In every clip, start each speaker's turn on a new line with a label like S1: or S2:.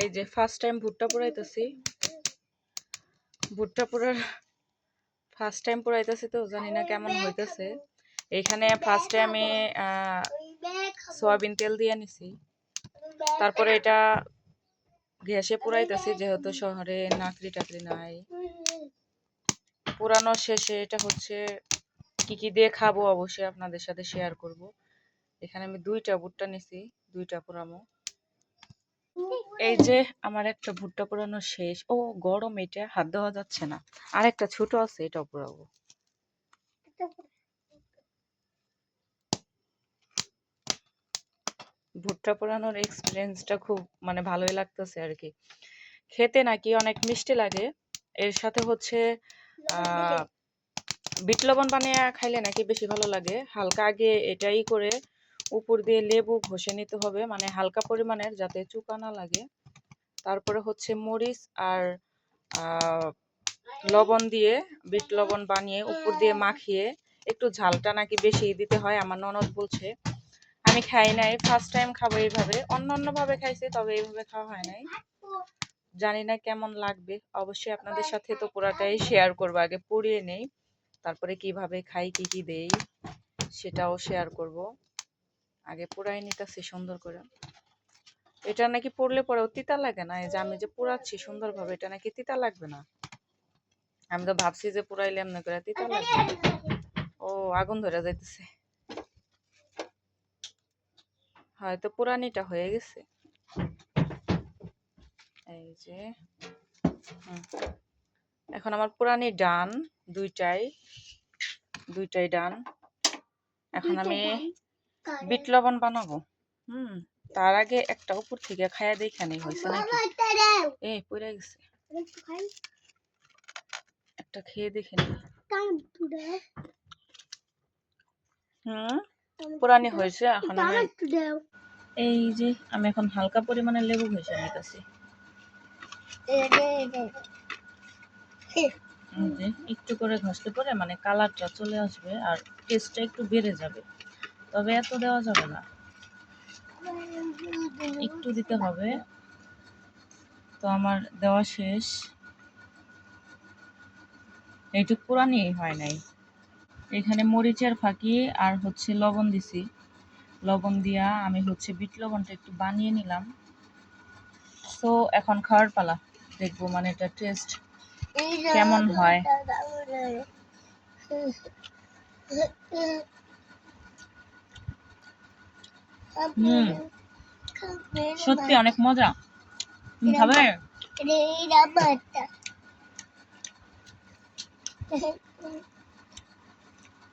S1: এই যে first time ভুট্টা পোড়াইতেছি। ভুট্টা পোড়ার ফার্স্ট টাইম পোড়াইতেছি তো, জানি না কেমন হইতেছে। এইখানে ফার্স্টে আমি সয়াবিন তেল দিয়ে নিছি। তারপরে এটা গ্যাসে পোড়াইতেছি, যেহেতু শহরে নাকড়ি টাকরি নাই। পোড়ানোর শেষে এটা হচ্ছে কি কি দিয়ে খাব অবশ্যই আপনাদের সাথে শেয়ার করব। এখানে আমি দুইটা ভুট্টা নিছি, দুইটা পোড়ামো এই যে আমার একটা ভুট্টা পোড়ানো শেষ। ও গরম এটা হাত দেওয়া যাচ্ছে না। আর একটা ছোট আছে এটাও পোড়াবো। ভুট্টা পোড়ানোর এক্সপিরিয়েন্সটা খুব মানে ভালোই লাগতেছে আর কি খেতে নাকি অনেক মিষ্টি লাগে। এর সাথে হচ্ছে আহ বিট লবণ বানিয়ে খাইলে নাকি বেশি ভালো লাগে। হালকা আগে এটাই করে উপর দিয়ে লেবু ঘষে নিতে হবে। মানে হালকা পরিমাণের যাতে চুকা না লাগে। তারপরে হচ্ছে মরিচ আর লবণ দিয়ে বিট লবণ বানিয়ে উপর দিয়ে মাখিয়ে একটু ঝালটা নাকি বেশি দিতে হয় আমার ননদ বলছে। আমি খাই নাই ফার্স্ট টাইম খাব এইভাবে। অন্য অন্য ভাবে খাইছি, তবে এইভাবে খাওয়া হয় নাই। জানি না কেমন লাগবে। অবশ্যই আপনাদের সাথে তো পুরাটাই শেয়ার করব। আগে পুড়িয়ে নেই, তারপরে কীভাবে খাই, কি কি দেই, সেটাও শেয়ার করব। আগে পুরাই নিতেছি সুন্দর করে। এটা নাকি পড়লে পরেও তিতা লাগে না? এই যে আমি যে পুরাচ্ছি সুন্দরভাবে, এটা নাকি তিতা লাগবে না? আমি তো ভাবছি যে পুরাইলে এমনি করে তিতা লাগবে। ও, আগুন ধরে যাইতেছে। হয়তো পুরানিটা হয়ে গেছে। এই যে এখন আমার পুরানি ডান, দুইটাই দুইটাই ডান। এখন আমি বিট লবণ বানাবো। হুম। তার আগে একটা উপর থেকে খায়া দেখে নেই হয়েছে নাকি? এই পড়ে গেছে। একটা খেয়ে দেখে নি। হুম? পুরানি হয়েছে এখন আমি এই যে আমি এখন হালকা পরিমাণে লেবু হয়েছে এই যে একটু করে ঘষলে পরে মানে কালারটা চলে আসবে আর টেস্টটা একটু বেড়ে যাবে। তবে এত দেওয়া যাবে না। একটু দিতে হবে। তো আমার দেওয়া শেষ। এইটুক পুরানি হয় নাই। এখানে মরিচের ফাঁকি আর হচ্ছে লবণ দিছি। লবণ দিয়া আমি হচ্ছে বিট লবণটা একটু বানিয়ে নিলাম। তো এখন খাওয়ার পালা। দেখব মানে এটা টেস্ট কেমন হয়? সত্যি, অনেক মজা। খাবে?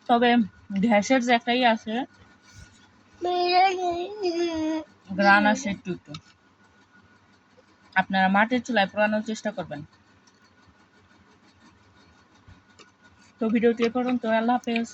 S1: তবে গ্যাসের যে একটাই আছে, গ্রান আসে একটু একটু। আপনারা মাটির চুলায় পোড়ানোর চেষ্টা করবেন। তো ভিডিওটি এ পর্যন্ত, আল্লাহ হাফেজ।